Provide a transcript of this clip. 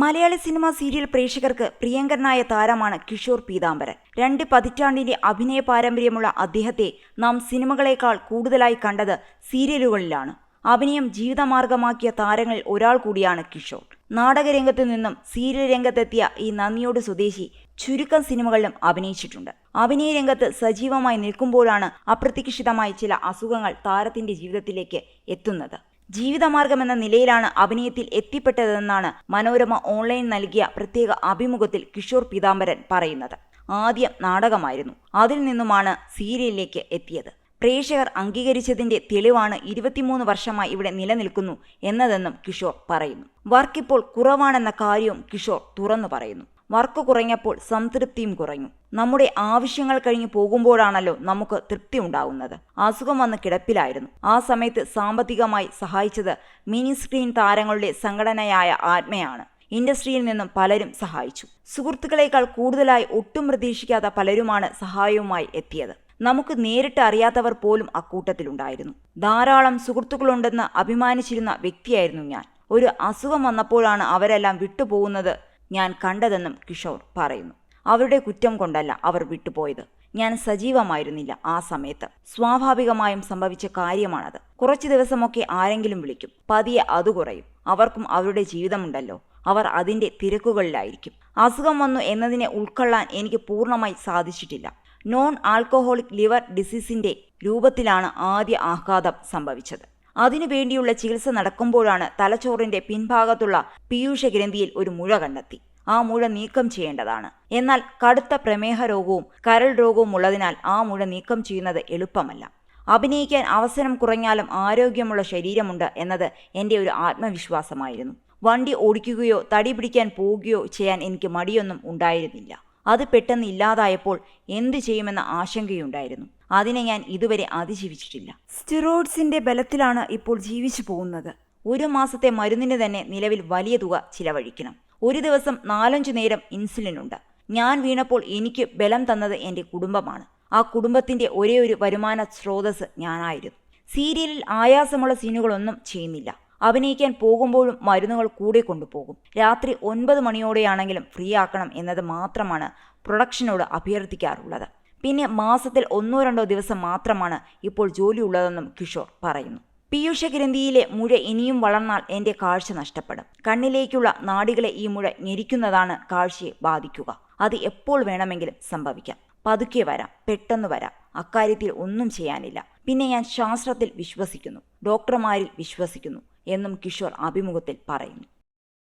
Malayali cinema serial പ്രേക്ഷകർക്ക് പ്രിയങ്കരനായ താരമാണ് കിഷോർ പീതാംബരൻ. രണ്ട് പതിറ്റാണ്ടിന്റെ അഭിനയ പാരമ്പര്യമുള്ള അദ്ദേഹത്തെ നാം സിനിമകളേക്കാൾ കൂടുതലായി കണ്ടത് സീരിയലുകളിലാണ്. അഭിനയം ജീവിതമാർഗമാക്കിയ താരങ്ങളിൽ ഒരാൾ കൂടിയാണ് കിഷോർ. നാടകരംഗത്തു നിന്നും സീരിയൽ രംഗത്തെത്തിയ ഈ നന്ദിയോട് സ്വദേശി ചുരുക്കം സിനിമകളിലും അഭിനയിച്ചിട്ടുണ്ട്. അഭിനയ രംഗത്ത് സജീവമായി നിൽക്കുമ്പോഴാണ് അപ്രതീക്ഷിതമായി ചില അസുഖങ്ങൾ താരത്തിന്റെ ജീവിതത്തിലേക്ക് എത്തുന്നത്. ജീവിതമാർഗമെന്ന നിലയിലാണ് അഭിനയത്തിൽ എത്തിപ്പെട്ടതെന്നാണ് മനോരമ ഓൺലൈൻ നൽകിയ പ്രത്യേക അഭിമുഖത്തിൽ കിഷോർ പീതാംബരൻ പറയുന്നത്. ആദ്യം നാടകമായിരുന്നു. അതിൽ നിന്നുമാണ് സീരിയലിലേക്ക് എത്തിയത്. പ്രേക്ഷകർ അംഗീകരിച്ചതിന്റെ തെളിവാണ് ഇരുപത്തിമൂന്ന് വർഷമായി ഇവിടെ നിലനിൽക്കുന്നു എന്നതെന്നും കിഷോർ പറയുന്നു. വർക്കിപ്പോൾ കുറവാണെന്ന കാര്യവും കിഷോർ തുറന്നു പറയുന്നു. വർക്ക് കുറഞ്ഞപ്പോൾ സംതൃപ്തിയും കുറഞ്ഞു. നമ്മുടെ ആവശ്യങ്ങൾ കഴിഞ്ഞു പോകുമ്പോഴാണല്ലോ നമുക്ക് തൃപ്തി ഉണ്ടാകുന്നത് അസുഖം വന്ന് കിടപ്പിലായിരുന്നു. ആ സമയത്ത് സാമ്പത്തികമായി സഹായിച്ചത് മിനി സ്ക്രീൻ താരങ്ങളുടെ സംഘടനയായ ആത്മയാണ്. ഇൻഡസ്ട്രിയിൽ നിന്നും പലരും സഹായിച്ചു. സുഹൃത്തുക്കളെക്കാൾ കൂടുതലായി ഒട്ടും പ്രതീക്ഷിക്കാത്ത പലരുമാണ് സഹായവുമായി എത്തിയത്. നമുക്ക് നേരിട്ട് അറിയാത്തവർ പോലും അക്കൂട്ടത്തിലുണ്ടായിരുന്നു. ധാരാളം സുഹൃത്തുക്കളുണ്ടെന്ന് അഭിമാനിച്ചിരുന്ന വ്യക്തിയായിരുന്നു ഞാൻ. ഒരു അസുഖം വന്നപ്പോഴാണ് അവരെല്ലാം വിട്ടുപോകുന്നത് ഞാൻ കണ്ടതെന്നും കിഷോർ പറയുന്നു. അവരുടെ കുറ്റം കൊണ്ടല്ല അവർ വിട്ടുപോയത്. ഞാൻ സജീവമായിരുന്നില്ല ആ സമയത്ത്. സ്വാഭാവികമായും സംഭവിച്ച കാര്യമാണത്. കുറച്ചു ദിവസമൊക്കെ ആരെങ്കിലും വിളിക്കും. പതിയെ അത് കുറയും. അവർക്കും അവരുടെ ജീവിതമുണ്ടല്ലോ. അവർ അതിന്റെ തിരക്കുകളിലായിരിക്കും. അസുഖം വന്നു എന്നതിനെ ഉൾക്കൊള്ളാൻ എനിക്ക് പൂർണമായി സാധിച്ചിട്ടില്ല. നോൺ ആൽക്കഹോളിക് ലിവർ ഡിസീസിന്റെ രൂപത്തിലാണ് ആദ്യ ആഘാതം സംഭവിച്ചത്. അതിനുവേണ്ടിയുള്ള ചികിത്സ നടക്കുമ്പോഴാണ് തലച്ചോറിന്റെ പിൻഭാഗത്തുള്ള പീയൂഷ ഗ്രന്ഥിയിൽ ഒരു മുഴ കണ്ടെത്തി. ആ മുഴ നീക്കം ചെയ്യേണ്ടതാണ്. എന്നാൽ കടുത്ത പ്രമേഹ രോഗവും കരൾ രോഗവും ഉള്ളതിനാൽ ആ മുഴ നീക്കം ചെയ്യുന്നത് എളുപ്പമല്ല. അഭിനയിക്കാൻ അവസരം കുറഞ്ഞാലും ആരോഗ്യമുള്ള ശരീരമുണ്ട് എന്നത് എന്റെ ഒരു ആത്മവിശ്വാസമായിരുന്നു. വണ്ടി ഓടിക്കുകയോ തടി പിടിക്കാൻ പോവുകയോ ചെയ്യാൻ എനിക്ക് മടിയൊന്നും ഉണ്ടായിരുന്നില്ല. അത് പെട്ടെന്ന് ഇല്ലാതായപ്പോൾ എന്തു ചെയ്യുമെന്ന ആശങ്കയുണ്ടായിരുന്നു. അതിനെ ഞാൻ ഇതുവരെ അതിജീവിച്ചിട്ടില്ല. സ്റ്റിറോയിഡ്സിന്റെ ബലത്തിലാണ് ഇപ്പോൾ ജീവിച്ചു പോകുന്നത്. ഒരു മാസത്തെ മരുന്നിന് തന്നെ നിലവിൽ വലിയ തുക ചിലവഴിക്കണം. ഒരു ദിവസം നാലഞ്ചു നേരം ഇൻസുലിൻ ഉണ്ട്. ഞാൻ വീണപ്പോൾ എനിക്ക് ബലം തന്നത് എന്റെ കുടുംബമാണ്. ആ കുടുംബത്തിന്റെ ഒരേ ഒരു വരുമാന സ്രോതസ് ഞാനായിരുന്നു. സീരിയലിൽ ആയാസമുള്ള സീനുകളൊന്നും ചെയ്യുന്നില്ല. അഭിനയിക്കാൻ പോകുമ്പോഴും മരുന്നുകൾ കൂടെ കൊണ്ടുപോകും. രാത്രി ഒൻപത് മണിയോടെയാണെങ്കിലും ഫ്രീ ആക്കണം എന്നത് മാത്രമാണ് പ്രൊഡക്ഷനോട് അഭ്യർത്ഥിക്കാറുള്ളത്. പിന്നെ മാസത്തിൽ ഒന്നോ രണ്ടോ ദിവസം മാത്രമാണ് ഇപ്പോൾ ജോലി ഉള്ളതെന്നും കിഷോർ പറയുന്നു. പീയൂഷ ഗ്രന്ഥിയിലെ മുഴ ഇനിയും വളർന്നാൽ എന്റെ കാഴ്ച നഷ്ടപ്പെടും. കണ്ണിലേക്കുള്ള നാടികളെ ഈ മുഴ ഞെരിക്കുന്നതാണ് കാഴ്ചയെ ബാധിക്കുക. അത് എപ്പോൾ വേണമെങ്കിലും സംഭവിക്കാം. പതുക്കെ വരാം പെട്ടെന്ന് വരാം. അക്കാര്യത്തിൽ ഒന്നും ചെയ്യാനില്ല. പിന്നെ ഞാൻ ശാസ്ത്രത്തിൽ വിശ്വസിക്കുന്നു. ഡോക്ടർമാരിൽ വിശ്വസിക്കുന്നു. എന്നും കിഷോർ അഭിമുഖത്തിൽ പറയുന്നു